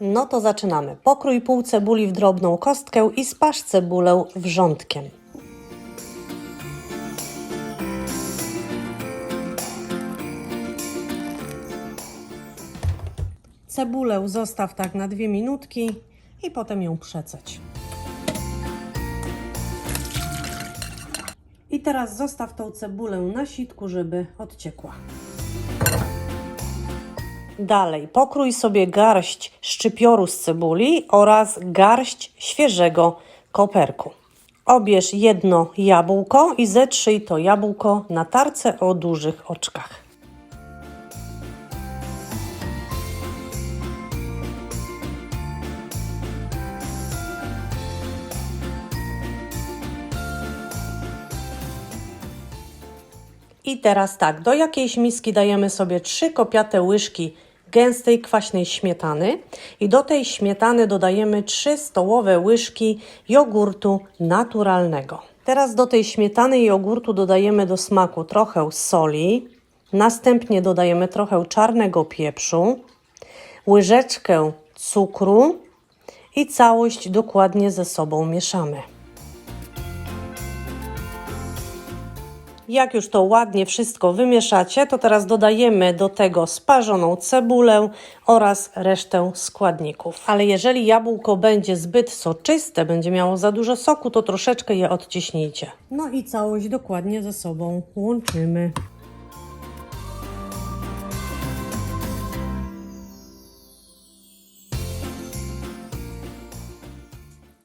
No to zaczynamy. Pokrój pół cebuli w drobną kostkę i spasz cebulę wrzątkiem. Cebulę zostaw tak na dwie minutki i potem ją przeceć. I teraz zostaw tą cebulę na sitku, żeby odciekła. Dalej, pokrój sobie garść szczypioru z cebuli oraz garść świeżego koperku. Obierz jedno jabłko i zetrzyj to jabłko na tarce o dużych oczkach. I teraz tak, do jakiejś miski dajemy sobie trzy kopiate łyżki gęstej kwaśnej śmietany i do tej śmietany dodajemy 3 stołowe łyżki jogurtu naturalnego. Teraz do tej śmietany i jogurtu dodajemy do smaku trochę soli, następnie dodajemy trochę czarnego pieprzu, łyżeczkę cukru i całość dokładnie ze sobą mieszamy. Jak już to ładnie wszystko wymieszacie, to teraz dodajemy do tego sparzoną cebulę oraz resztę składników. Ale jeżeli jabłko będzie zbyt soczyste, będzie miało za dużo soku, to troszeczkę je odciśnijcie. No i całość dokładnie ze sobą łączymy.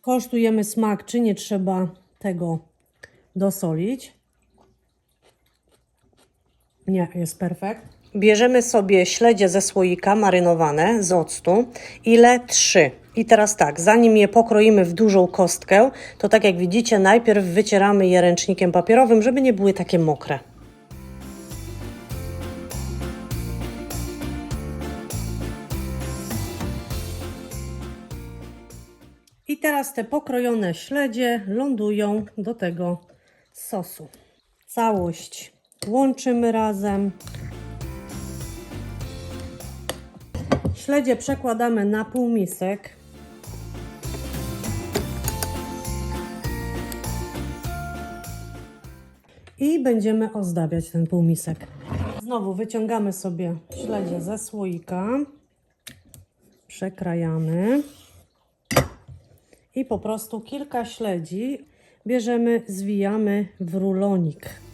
Kosztujemy smak, czy nie trzeba tego dosolić. Nie, jest perfekt. Bierzemy sobie śledzie ze słoika marynowane z octu. Ile? Trzy. I teraz tak, zanim je pokroimy w dużą kostkę, to tak jak widzicie, najpierw wycieramy je ręcznikiem papierowym, żeby nie były takie mokre. I teraz te pokrojone śledzie lądują do tego sosu. Całość łączymy razem. Śledzie przekładamy na półmisek. I będziemy ozdabiać ten półmisek. Znowu wyciągamy sobie śledzie ze słoika. Przekrajamy. I po prostu kilka śledzi bierzemy, zwijamy w rulonik.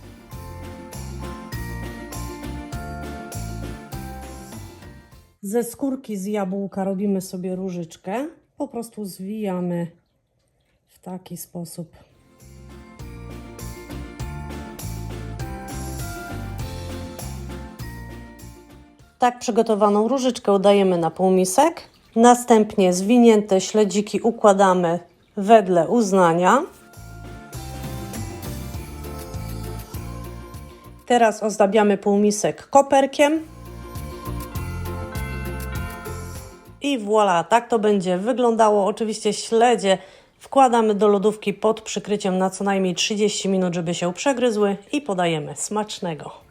Ze skórki z jabłka robimy sobie różyczkę. Po prostu zwijamy w taki sposób. Tak przygotowaną różyczkę dajemy na półmisek. Następnie zwinięte śledziki układamy wedle uznania. Teraz ozdabiamy półmisek koperkiem. I voilà, tak to będzie wyglądało. Oczywiście śledzie wkładamy do lodówki pod przykryciem na co najmniej 30 minut, żeby się przegryzły i podajemy smacznego.